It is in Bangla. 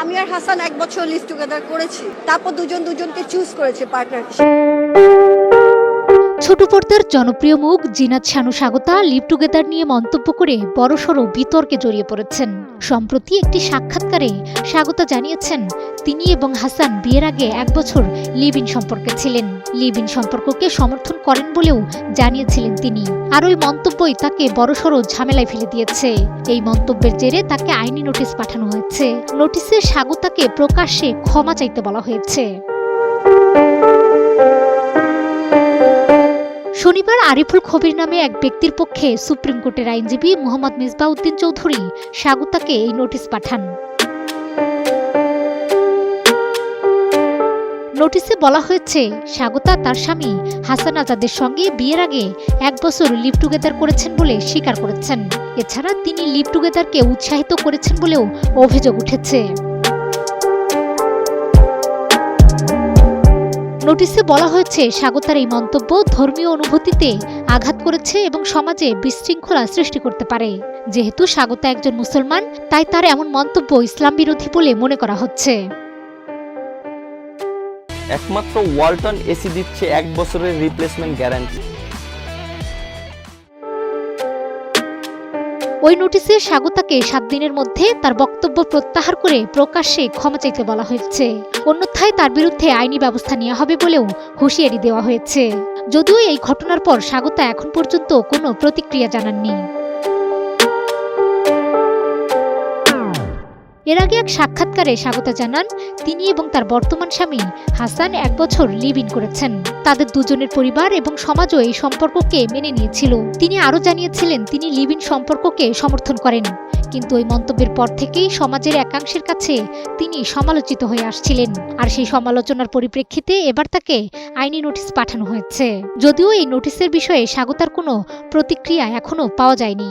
আমি আর হাসান এক বছর লিস্ট টুগেদার করেছি। তারপর দুজন দুজনকে চুজ করেছে পার্টনার ছোট পর্দার জনপ্রিয় মুখ জিনাত শানু স্বাগতা লিভ টুগেদার নিয়ে মন্তব্য করে বড়সড় বিতর্কে জড়িয়ে পড়েছেন। সম্প্রতি একটি সাক্ষাৎকারে স্বাগতা জানিয়েছেন তিনি এবং হাসান বিয়ের আগে এক বছর লিভ ইন সম্পর্কে ছিলেন। লিভ ইন সম্পর্ককে সমর্থন করেন বলেও জানিয়েছিলেন তিনি। আর ওই মন্তব্যই তাকে বড়সড় ঝামেলায় ফেলে দিয়েছে। এই মন্তব্যের জেরে তাকে আইনি নোটিশ পাঠানো হয়েছে। নোটিশে স্বাগতাকে প্রকাশ্যে ক্ষমা চাইতে বলা হয়েছে। শনিবার আরিফুল খবির নামে এক ব্যক্তির পক্ষে সুপ্রিম কোর্টের আইনজীবী মোহাম্মদ মিসবাউদ্দিন চৌধুরী স্বাগতাকে এই নোটিশ পাঠান। নোটিশে বলা হয়েছে, স্বাগতা তার স্বামী হাসান আজাদের সঙ্গে বিয়ের আগে এক বছর লিভ টুগেদার করেছেন বলে স্বীকার করেছেন। এছাড়া তিনি লিভ টুগেদারকে উৎসাহিত করেছেন বলেও অভিযোগ উঠেছে। নোটিশে বলা হয়েছে স্বাগতার এই মন্তব্য ধর্মীয় অনুভূতিতে আঘাত করেছে এবং সমাজে বিশৃঙ্খলা সৃষ্টি করতে পারে। যেহেতু স্বাগতা একজন মুসলমান, তাই তার এমন মন্তব্য ইসলাম বিরোধী বলে মনে করা হচ্ছে। একমাত্র ওয়ালটন এসি দিচ্ছে এক বছরের রিপ্লেসমেন্ট গ্যারান্টি ওই নোটিশে স্বাগতাকে সাত দিনের মধ্যে তার বক্তব্য প্রত্যাহার করে প্রকাশ্যে ক্ষমা চাইতে বলা হয়েছে। অন্যথায় তার বিরুদ্ধে আইনি ব্যবস্থা নেওয়া হবে বলেও হুঁশিয়ারি দেওয়া হয়েছে। যদিও এই ঘটনার পর স্বাগতা এখন পর্যন্ত কোনো প্রতিক্রিয়া জানাননি। এর আগে এক সাক্ষাৎকারে স্বাগত জানান তিনি এবং তার বর্তমান স্বামী হাসান এক বছর লিভ ইন করেছেন। তাদের দুজনের পরিবার এবং সমাজও এই সম্পর্ককে মেনে নিয়েছিল। তিনি আরও জানিয়েছিলেন, তিনি লিভ ইন সম্পর্ককে সমর্থন করেন। কিন্তু ওই মন্তব্যের পর থেকেই সমাজের একাংশের কাছে তিনি সমালোচিত হয়ে আসছিলেন। আর সেই সমালোচনার পরিপ্রেক্ষিতে এবার তাকে আইনি নোটিশ পাঠানো হয়েছে। যদিও এই নোটিশের বিষয়ে স্বাগতার কোনো প্রতিক্রিয়া এখনও পাওয়া যায়নি।